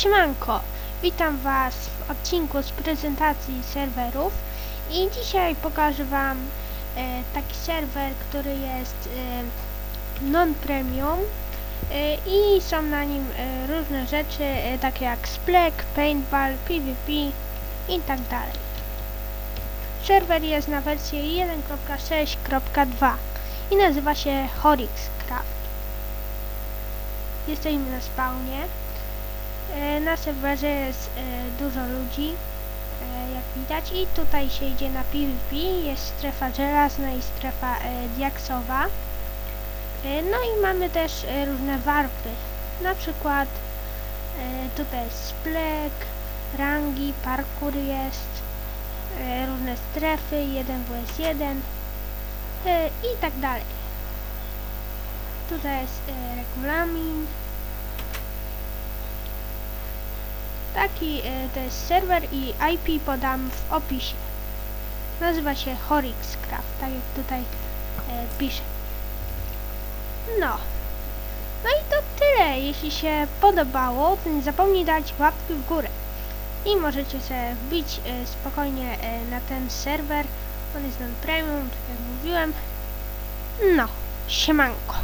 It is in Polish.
Siemanko, witam Was w odcinku z prezentacji serwerów i dzisiaj pokażę Wam e, taki serwer, który jest e, non-premium e, i są na nim e, różne rzeczy e, takie jak Splek, Paintball, PvP i tak dalej. Serwer jest na wersję 1.6.2 i nazywa się Horixcraft. Jesteśmy na spawnie. E, Na serwerze jest e, dużo ludzi, e, jak widać, i tutaj się idzie na PvP, jest strefa żelazna i strefa diaksowa. No i mamy też różne warpy, na przykład tutaj jest splek, rangi, parkour jest, różne strefy, 1 vs 1 e, i tak dalej. Tutaj jest regulamin, Taki e, to jest serwer i IP podam w opisie. Nazywa się Horixcraft, tak jak tutaj e, pisze. No. No i to tyle. Jeśli się podobało, to nie zapomnij dać łapki w górę. I możecie sobie wbić e, spokojnie na ten serwer. On jest non premium, tak jak mówiłem. No, siemanko.